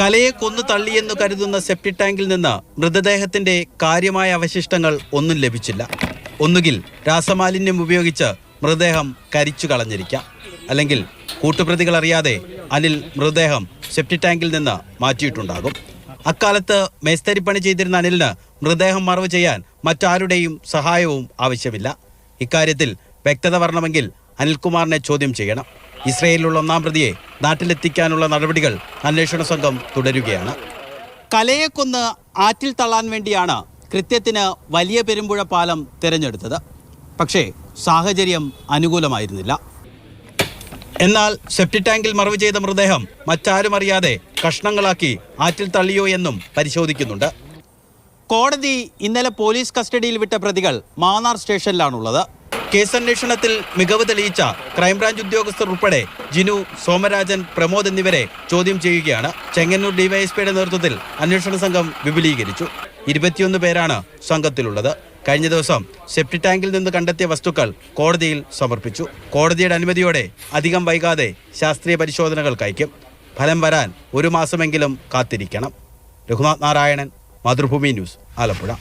കലയെ കൊന്നു തള്ളിയെന്നു കരുതുന്ന സെപ്റ്റി ടാങ്കിൽ നിന്ന് മൃതദേഹത്തിന്റെ കാര്യമായ അവശിഷ്ടങ്ങൾ ഒന്നും ലഭിച്ചില്ല. ഒന്നുകിൽ രാസമാലിന്യം ഉപയോഗിച്ച് മൃതദേഹം കരിച്ചു കളഞ്ഞിരിക്കാം. അല്ലെങ്കിൽ കൂട്ടുപ്രതികൾ അറിയാതെ അനിൽ മൃതദേഹം സെപ്റ്റി ടാങ്കിൽ നിന്ന് മാറ്റിയിട്ടുണ്ടാകും. അക്കാലത്ത് മേസ്തരിപ്പണി ചെയ്തിരുന്ന അനിലിന് മൃതദേഹം മറവ് ചെയ്യാൻ മറ്റാരുടെയും സഹായവും ആവശ്യമില്ല. ഇക്കാര്യത്തിൽ വ്യക്തത വരണമെങ്കിൽ അനിൽകുമാറിനെ ചോദ്യം ചെയ്യണം. ഇസ്രയേലിലുള്ള ഒന്നാം പ്രതിയെ നാട്ടിലെത്തിക്കാനുള്ള നടപടികൾ അന്വേഷണ സംഘം തുടരുകയാണ്. കലയെ കൊന്ന് ആറ്റിൽ തള്ളാൻ വേണ്ടിയാണ് കൃത്യത്തിന് വലിയ പെരുമ്പുഴ പാലം തിരഞ്ഞെടുത്തത്. പക്ഷേ സാഹചര്യം അനുകൂലമായിരുന്നില്ല. എന്നാൽ സെപ്റ്റി ടാങ്കിൽ മറവ് ചെയ്ത മൃതദേഹം മറ്റാരും അറിയാതെ കഷ്ണങ്ങളാക്കി ആറ്റിൽ തള്ളിയോ എന്നും പരിശോധിക്കുന്നുണ്ട്. കോടതി ഇന്നലെ പോലീസ് കസ്റ്റഡിയിൽ വിട്ട പ്രതികൾ മാന്നാർ സ്റ്റേഷനിലാണുള്ളത്. കേസന്വേഷണത്തിൽ മികവ് തെളിയിച്ച ക്രൈംബ്രാഞ്ച് ഉദ്യോഗസ്ഥർ ഉൾപ്പെടെ ജിനു സോമരാജൻ പ്രമോദ് എന്നിവരെ ചോദ്യം ചെയ്യുകയാണ്. ചെങ്ങന്നൂർ ഡിവൈഎസ്പിയുടെ നേതൃത്വത്തിൽ അന്വേഷണ സംഘം വിപുലീകരിച്ചു. ഇരുപത്തിയൊന്ന് പേരാണ് സംഘത്തിലുള്ളത്. കഴിഞ്ഞ ദിവസം സെപ്റ്റി ടാങ്കിൽ നിന്ന് കണ്ടെത്തിയ വസ്തുക്കൾ കോടതിയിൽ സമർപ്പിച്ചു. കോടതിയുടെ അനുമതിയോടെ അധികം വൈകാതെ ശാസ്ത്രീയ പരിശോധനകൾ അയക്കും ഫലം വരാൻ ഒരു മാസമെങ്കിലും കാത്തിരിക്കണം. രഘുനാഥ് നാരായണൻ മാതൃഭൂമി ന്യൂസ് ആലപ്പുഴ.